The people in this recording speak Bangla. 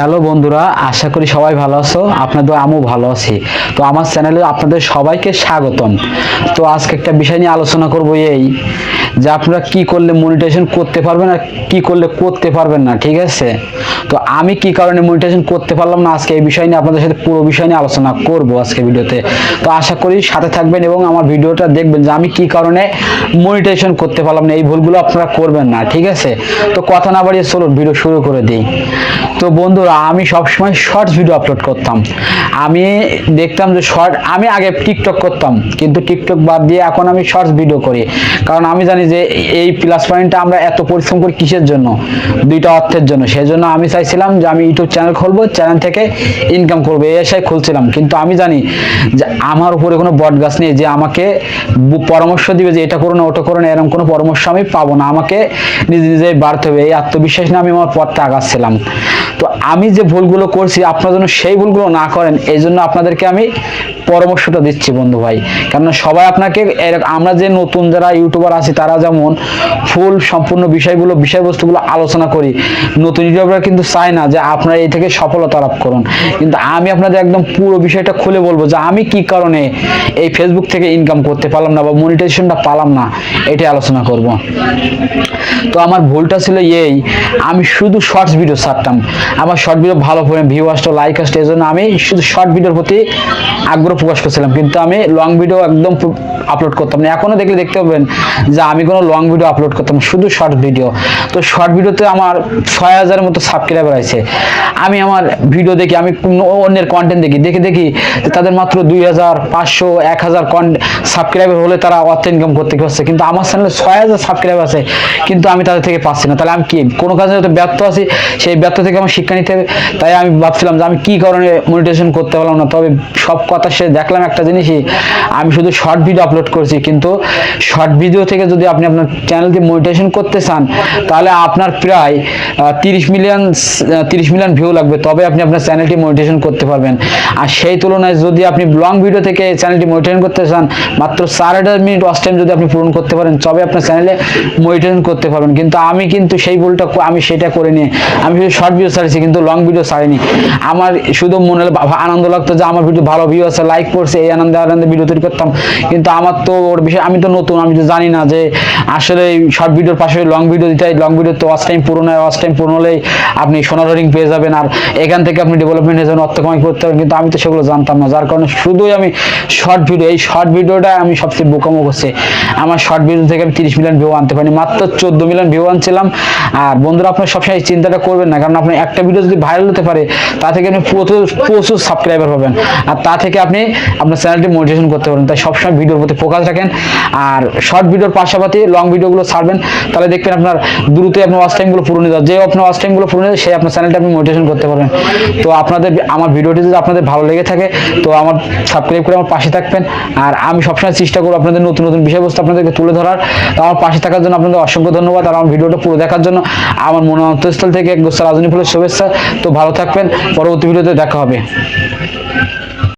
হ্যালো বন্ধুরা, আশা করি সবাই ভালো আছো, আপনাদের আমিও ভালো আছি। তো আমার চ্যানেলে আপনাদের সবাইকে স্বাগতম। তো আজকে একটা বিষয় নিয়ে আলোচনা করব এই, যে আপনারা কি করলে মনিটাইজেশন করতে পারবেন আর কি করলে করতে পারবেন না, ঠিক আছে? তো আমি কি কারণে মনিটাইজেশন করতে পারলাম না, আজকে এই বিষয় নিয়ে আপনাদের সাথে পুরো বিষয় নিয়ে আলোচনা করব আজকে ভিডিওতে। তো আশা করি সাথে থাকবেন এবং আমার ভিডিওটা দেখবেন যে আমি কি কারণে মনিটাইজেশন করতে পারলাম না, এই ভুলগুলো আপনারা করবেন না, ঠিক আছে? তো কথা না বাড়িয়ে চলুন, ভিডিও শুরু করে দিই। তো বন্ধুরা আমি সবসময় শর্টস ভিডিও আপলোড করতাম। আমি দেখতাম যে শর্ট আমি আগে টিকটক করতাম, কিন্তু টিকটক বাদ দিয়ে এখন আমি শর্টস ভিডিও করি। কারণ আমি জানি যে এই প্লাস পয়েন্টটা আমরা এত পরিশ্রম করি কিসের জন্য? দুইটা অর্থের জন্য। সেই জন্য আমি চাইছিলাম যে আমি ইউটিউব চ্যানেল খুলবো চ্যানেল থেকে ইনকাম করব, এই আশায় খুলছিলাম। কিন্তু আমি জানি যে আমার উপরে কোনো বট গাছ নেই যে আমাকে পরামর্শ দিবে যে এটা করো না, ওটা করো না, এরকম কোনো পরামর্শ আমি পাবো না। আমাকে নিজে নিজে বাড়তে হবে। এই আত্মবিশ্বাস নিয়ে আমি আমার পথটা আগাচ্ছিলাম। তো আমি যে ভুলগুলো করছি আপনার জন্য সেই ভুলগুলো না করেন এই জন্য আপনাদেরকে আমি পরামর্শটা দিচ্ছি বন্ধু ভাই। কেননা সবাই আপনাকে আমরা যে নতুন যারা ইউটিউবার আছি, তারা যেমন ফুল সম্পূর্ণ বিষয়গুলো, বিষয়বস্তুগুলো আলোচনা করি, নতুন ইউটিউবাররা কিন্তু চায় না যে আপনারা এই থেকে সফলতা লাভ করুন। কিন্তু আমি আপনাদের একদম পুরো বিষয়টা খুলে বলব যে আমি কি কারণে এই ফেসবুক থেকে ইনকাম করতে পারলাম না বা মনিটাইজেশনটা পালাম না, এটাই আলোচনা করব। তো আমার ভুলটা ছিল এই, আমি শুধু শর্টস ভিডিও ছাড়তাম। আমার শর্ট ভিডিও ভালো ভিউ আসতো লাইক আসতো এই জন্য আমি শুধু শর্ট ভিডিওর প্রতি আগ্রহ প্রকাশ করছিলাম, কিন্তু আমি লং ভিডিও একদম আপলোড করতাম না। এখনও দেখলে দেখতে পাবেন যে আমি কোনো লং ভিডিও আপলোড করতাম শুধু শর্ট ভিডিও তো শর্ট ভিডিওতে আমার ছয় হাজারের মতো সাবস্ক্রাইবার আছে। আমি আমার ভিডিও দেখি, আমি অন্যের কন্টেন্ট দেখি। দেখে দেখি তাদের মাত্র দুই হাজার পাঁচশো, এক হাজার সাবস্ক্রাইবার হলে তারা অর্থ ইনকাম করতে পারছে। কিন্তু আমার চ্যানেলে ছয় হাজার সাবস্ক্রাইবার আছে, কিন্তু আমি তাদের থেকে পাচ্ছি না। তাহলে আমি কি? কোনো কাজে হয়তো ব্যর্থ আছি, সেই ব্যর্থ থেকে আমার শিক্ষা নিতে হবে। তাই আমি ভাবছিলাম যে আমি কী কারণে মনিটেশন করতে পারলাম না, তবে সব কথা সে দেখলাম একটা জিনিসই, আমি শুধু শর্ট ভিডিও আপলোড করছি, কিন্তু শর্ট ভিডিও থেকে যদি আপনি আপনার চ্যানেলকে মনিটেশন করতে চান, তাহলে আপনার প্রায় তিরিশ মিলিয়ন তিরিশ মিলিয়ন ভিউ লাগবে, তবে আপনি আপনার চ্যানেলটি মনিটেশন করতে পারবেন। আর সেই তুলনায় যদি আপনি লং ভিডিও থেকে চ্যানেলটি মনিটেশন করতে চান, মাত্র চার হাজার মিনিট ওয়াচ টাইম যদি আপনি পূরণ করতে পারেন, তবে আপনার চ্যানেলে মনিটেশন করতে পারবেন। কিন্তু আমি কিন্তু সেই ভুলটা আমি সেটা করে নিয়ে আমি শুধু শর্ট ভিডিও ছাড়ছি, কিন্তু লং ভিডিও ছাড়িনি। আমার শুধু মনে আনন্দ লাগতো যে আমার ভিডিও ভালো ভিউ আছে লাইক করছে, এই আনন্দে আনন্দে ভিডিও তৈরি করতাম। কিন্তু আমার তো ওর বিষয়ে, আমি তো নতুন, আমি তো জানি না যে আসলে শর্ট ভিডিওর পাশে লং ভিডিও দিতে হয়। লং ভিডিও তো ওয়াচ টাইম পূরণ হয় ওয়াচ টাইম পূরণ হলেই আপনি সোনার রিং পেয়ে যাবেন আর এখান থেকে আপনি ডেভেলপমেন্ট হয়ে যাবেন অর্থ কামাই করতে পারবেন। কিন্তু আমি তো সেগুলো জানতাম না। যার কারণে শুধুই আমি শর্ট ভিডিও এই শর্ট ভিডিওটা আমি সবচেয়ে বোকামো করছি। আমার শর্ট ভিডিও থেকে আমি তিরিশ মিলিয়ন ভিউ আনতে পারিনি। মাত্র চোদ্দ মিলিয়ন ভিউ আনছিলাম। আর বন্ধুরা, আপনার সবসময় চিন্তাটা করবেন না, কারণ আপনার একটা ভিডিও যদি ভাইরাল হতে পারে, তা থেকে আপনি প্রচুর প্রচুর সাবস্ক্রাইবার পাবেন। আর তা থেকে আপনি আপনার চ্যানেলটি মোটিভেশন করতে পারেন। তাই সবসময় ভিডিওর প্রতি ফোকাস রাখেন। আর শর্ট ভিডিওর পাশাপাশি লং ভিডিওগুলো ছাড়বেন। তাহলে দেখবেন আপনার দ্রুতই আপনার ওয়াচ টাইমগুলো পূরণ হয়ে যাবে। যে আপনার ওয়াচ টাইমগুলো পূরণ হয়ে সেই আপনার চ্যানেলটা আপনি মোটিভেশন করতে পারবেন। তো আপনাদের আমার ভিডিওটি যদি আপনাদের ভালো লেগে থাকে, তো আমার সাবস্ক্রাইব করে আমার পাশে থাকবেন। আর আমি সবসময় চেষ্টা করব আপনাদের নতুন নতুন বিষয়বস্তু আপনাদেরকে তুলে ধরার। আমার পাশে থাকার জন্য আপনাদের অসংখ্য ধন্যবাদ। আর আমার ভিডিওটা পুরো দেখার জন্য আমার মনে অন্তঃস্থল থেকে এক গোসা রাজনী ফুলের শুভেচ্ছা। তো ভালো থাকবেন। পরবর্তী ভিডিওতে দেখা হবে।